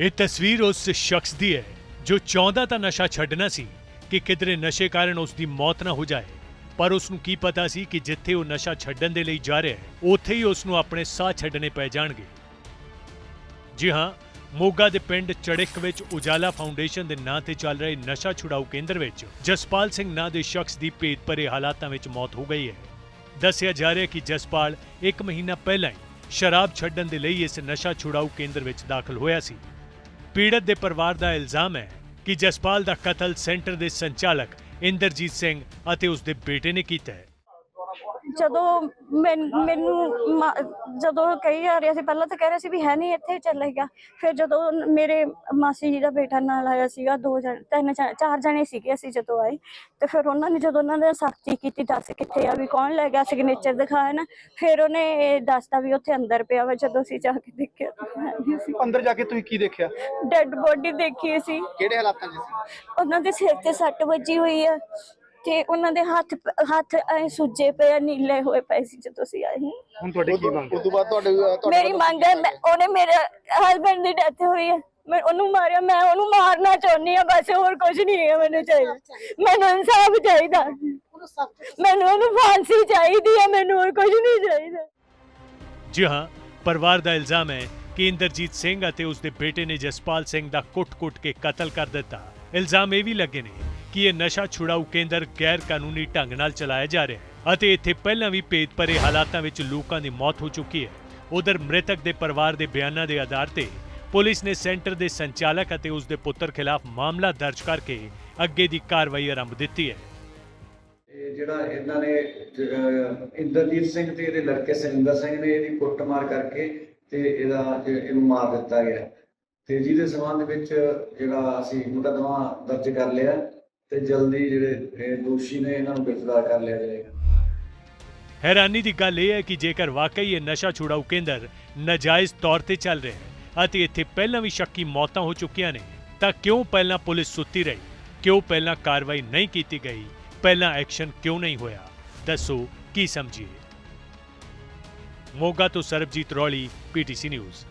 ਇਹ ਤਸਵੀਰ ਉਸ ਸ਼ਖਸ ਦੀ ਹੈ, ਜੋ ਚਾਹੁੰਦਾ ਤਾਂ ਨਸ਼ਾ ਛੱਡਣਾ ਸੀ ਕਿ ਕਿਧਰੇ ਨਸ਼ੇ ਕਾਰਨ ਉਸ ਦੀ ਮੌਤ ਨਾ ਹੋ ਜਾਏ। ਪਰ ਉਸ ਨੂੰ ਕੀ ਪਤਾ ਸੀ ਕਿ ਜਿੱਥੇ ਉਹ ਨਸ਼ਾ ਛੱਡਣ ਦੇ ਲਈ ਜਾ ਰਿਹਾ ਹੈ, ਉੱਥੇ ਹੀ ਉਸ ਨੂੰ ਆਪਣੇ ਸਾਹ ਛੱਡਣੇ ਪੈ ਜਾਣਗੇ। ਜੀ ਹਾਂ, ਮੋਗਾ ਦੇ ਪਿੰਡ ਚੜਿਕ ਵਿੱਚ ਉਜਾਲਾ ਫਾਊਂਡੇਸ਼ਨ ਦੇ ਨਾਂ ਤੇ ਚੱਲ ਰਹੇ ਨਸ਼ਾ ਛੁਡਾਊ ਕੇਂਦਰ ਵਿੱਚ ਜਸਪਾਲ ਸਿੰਘ ਨਾਂ ਦੇ ਸ਼ਖਸ ਦੀ ਭੇਦ ਭਰੇ ਹਾਲਾਤਾਂ ਵਿੱਚ ਮੌਤ ਹੋ ਗਈ ਹੈ। ਦੱਸਿਆ ਜਾ ਰਿਹਾ ਕਿ ਜਸਪਾਲ 1 ਮਹੀਨਾ ਪਹਿਲਾਂ ਹੀ ਸ਼ਰਾਬ ਛੱਡਣ ਦੇ ਲਈ ਇਸ ਨਸ਼ਾ ਛੁਡਾਊ ਕੇਂਦਰ ਵਿੱਚ ਦਾਖਲ ਹੋਇਆ ਸੀ। ਪੀੜਤ ਦੇ ਪਰਿਵਾਰ ਦਾ ਇਲਜ਼ਾਮ ਹੈ ਕਿ ਜਸਪਾਲ ਦਾ ਕਤਲ ਸੈਂਟਰ ਦੇ ਸੰਚਾਲਕ ਇੰਦਰਜੀਤ ਸਿੰਘ ਅਤੇ ਉਸ ਦੇ ਬੇਟੇ ਨੇ ਕੀਤਾ ਹੈ। ਜਦੋਂ ਮੈਨ- ਜਦੋਂ ਕਹੀ ਜਾ ਰਿਹਾ ਸੀ ਪਹਿਲਾਂ ਤਾਂ ਕਹਿ ਰਿਹਾ ਸੀ ਵੀ ਹੈ ਨਹੀਂ ਇੱਥੇ ਚੱਲੇਗਾ ਫਿਰ ਜਦੋਂ ਮੇਰੇ ਮਾਸੀ ਜੀ ਦਾ ਬੇਟਾ ਨਾਲ ਆਇਆ ਸੀਗਾ ਦੋ ਜਣ ਤਿੰਨ ਚਾਰ ਜਣੇ ਸੀਗੇ ਅਸੀਂ ਜਦੋਂ ਆਏ। ਤੇ ਫਿਰ ਉਹਨਾਂ ਨੇ ਜਦੋਂ ਉਹਨਾਂ ਨੇ ਸਖਤੀ ਕੀਤੀ ਦੱਸ ਕਿੱਥੇ ਆ ਵੀ ਕੌਣ ਲੈ ਗਿਆ ਸਿਗਨੇਚਰ ਦਿਖਾਇਆ ਨਾ ਫਿਰ ਉਹਨੇ ਦੱਸਤਾ ਵੀ ਉੱਥੇ ਅੰਦਰ ਪਿਆ ਵਾ ਜਦੋਂ ਅਸੀਂ ਜਾ ਕੇ ਦੇਖਿਆ। ਅੰਦਰ ਜਾ ਕੇ ਤੁਸੀਂ ਕੀ ਦੇਖਿਆ? ਡੈੱਡ ਬੋਡੀ ਦੇਖੀ ਸੀ ਕਿਹੜੇ ਹਾਲਾਤਾਂ 'ਚ ਸੀ? ਉਹਨਾਂ ਦੇ ਸਿਰ ਤੇ ਸੱਟ ਵੱਜੀ ਹੋਈ ਆ। ਤੇ ਉਹਨਾਂ ਦੇ ਹੱਥ ਹੱਥ ਐ ਸੁੱਜੇ ਪਏ ਆ, ਨੀਲੇ ਹੋਏ ਪਏ ਸੀ ਜਦੋਂ ਅਸੀਂ ਆਏ ਸੀ। ਹੁਣ ਤੁਹਾਡੀ ਕੀ ਮੰਗ ਉਸ ਤੋਂ ਬਾਅਦ ਤੁਹਾਡੇ ਤੁਹਾਡੇ ਮੇਰੀ ਮੰਗ ਹੈ ਮੈਂ- ਉਹਨੇ ਮੇਰੇ ਹਸਬੰਡ ਦੀ ਡੈਥ ਹੋਈ ਹੈ। ਮੈਂ ਉਹਨੂੰ ਮਾਰਿਆ ਮੈਂ ਉਹਨੂੰ ਮਾਰਨਾ ਚਾਹੁੰਦੀ ਆ ਬਸ ਹੋਰ ਕੁਝ ਨਹੀਂ ਹੈ ਮੈਨੂੰ ਚਾਹੀਦਾ। ਮੈਨੂੰ ਇਨਸਾਫ ਚਾਹੀਦਾ। ਮੈਨੂੰ ਉਹਨੂੰ ਫਾਂਸੀ ਚਾਹੀਦੀ ਹੈ ਮੈਨੂੰ ਹੋਰ ਕੁਝ ਨਹੀਂ ਚਾਹੀਦਾ। ਜੀ ਹਾਂ ਪਰਿਵਾਰ ਦਾ ਇਲਜ਼ਾਮ ਹੈ ਕਿ ਇੰਦਰਜੀਤ ਸਿੰਘ ਅਤੇ ਉਸ ਦੇ ਬੇਟੇ ਨੇ ਜਸਪਾਲ ਸਿੰਘ ਦਾ ਕੁੱਟ-ਕੁੱਟ ਕੇ ਕਤਲ ਕਰ ਦਿੱਤਾ। ਇਲਜ਼ਾਮ ਇਹ ਵੀ ਲੱਗੇ ਨੇ ਕਿ ਇਹ ਨਸ਼ਾ ਛੁਡਾਊ ਕੇਂਦਰ ਗੈਰ ਕਾਨੂੰਨੀ ਢੰਗ ਨਾਲ ਚਲਾਇਆ ਜਾ ਰਿਹਾ ਹੈ ਅਤੇ ਇੱਥੇ ਪਹਿਲਾਂ ਵੀ ਭੇਦ ਭਰੇ ਹਾਲਾਤਾਂ ਵਿੱਚ ਲੋਕਾਂ ਦੀ ਮੌਤ ਹੋ ਚੁੱਕੀ ਹੈ। ਉਧਰ ਮ੍ਰਿਤਕ ਦੇ ਪਰਿਵਾਰ ਦੇ ਬਿਆਨਾਂ ਦੇ ਆਧਾਰ ਤੇ ਪੁਲਿਸ ਨੇ ਸੈਂਟਰ ਦੇ ਸੰਚਾਲਕ ਅਤੇ ਉਸ ਦੇ ਪੁੱਤਰ ਖਿਲਾਫ ਮਾਮਲਾ ਦਰਜ ਕਰਕੇ ਅੱਗੇ ਦੀ ਕਾਰਵਾਈ ਆਰੰਭ ਦਿੱਤੀ ਹੈ। ਇਹ ਜਿਹੜਾ ਇਹਨਾਂ ਨੇ ਅਹ ਇੰਦਰਜੀਤ ਸਿੰਘ ਤੇ ਇਹਦੇ ਲੜਕੇ ਸਿੰਦਰ ਸਿੰਘ ਨੇ ਇਹਦੀ ਕੁੱਟਮਾਰ ਕਰਕੇ ਤੇ ਇਹਦਾ ਜ- ਇਹਨੂੰ ਮਾਰ ਦਿੱਤਾ ਗਿਆ ਤੇ ਜਿਹਦੇ ਸਬੰਧ ਵਿੱਚ ਜਿਹੜਾ ਅਸੀਂ ਮੁਕੱਦਮਾ ਦਰਜ ਕਰ ਲਿਆ ਤੇ ਜਲਦੀ ਜਿਹੜੇ ਦੋਸ਼ੀ ਨੇ, ਇਹਨਾਂ ਨੂੰ ਗ੍ਰਿਫਤਾਰ ਕਰ ਲਿਆ ਜਾਏਗਾ। ਹੈਰਾਨੀ ਦੀ ਗੱਲ ਇਹ ਹੈ ਕਿ ਜੇਕਰ ਵਾਕਈ ਇਹ ਨਸ਼ਾ ਛੁਡਾਊ ਕੇਂਦਰ ਨਾਜਾਇਜ਼ ਤੌਰ ਤੇ ਚੱਲ ਰਿਹਾ ਹੈ ਅਤੇ ਇੱਥੇ ਪਹਿਲਾਂ ਵੀ ਸ਼ੱਕੀ ਮੌਤਾਂ ਹੋ ਚੁੱਕੀਆਂ ਨੇ, ਤਾਂ ਕਿਉਂ ਪਹਿਲਾਂ ਪੁਲਿਸ ਸੁੱਤੀ ਰਹੀ? ਕਿਉਂ ਪਹਿਲਾਂ ਕਾਰਵਾਈ ਨਹੀਂ ਕੀਤੀ ਗਈ? ਪਹਿਲਾਂ ਐਕਸ਼ਨ ਕਿਉਂ ਨਹੀਂ ਹੋਇਆ? ਦੱਸੋ, ਕੀ ਸਮਝੀਏ? ਮੋਗਾ ਤੋਂ ਸਰਬਜੀਤ ਰੌਲੀ ਪੀਟੀਸੀ ਨਿਊਜ਼।